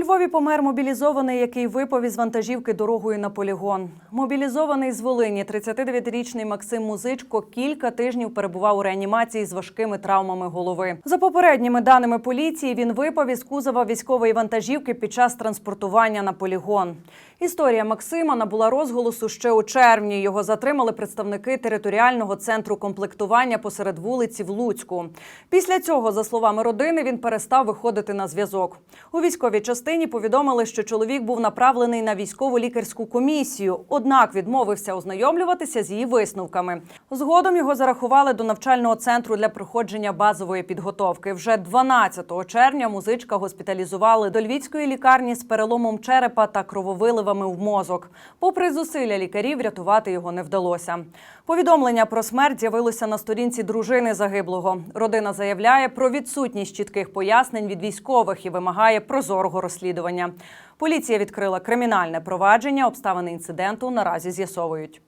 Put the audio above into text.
Львові помер мобілізований, який випав із вантажівки дорогою на полігон. Мобілізований з Волині, 39-річний Максим Музичко, кілька тижнів перебував у реанімації з важкими травмами голови. За попередніми даними поліції, він випав із кузова військової вантажівки під час транспортування на полігон. Історія Максима набула розголосу ще у червні. Його затримали представники територіального центру комплектування посеред вулиці в Луцьку. Після цього, за словами родини, він перестав виходити на зв'язок. У військовій частині повідомили, що чоловік був направлений на військову лікарську комісію, однак відмовився ознайомлюватися з її висновками. Згодом його зарахували до навчального центру для проходження базової підготовки. Вже 12 червня музичка госпіталізували до львівської лікарні з переломом черепа та крововиливами в мозок. Попри зусилля лікарів, врятувати його не вдалося. Повідомлення про смерть з'явилося на сторінці дружини загиблого. Родина заявляє про відсутність чітких пояснень від військових і вимагає прозорого розслідування. Поліція відкрила кримінальне провадження. Обставини інциденту наразі з'ясовують.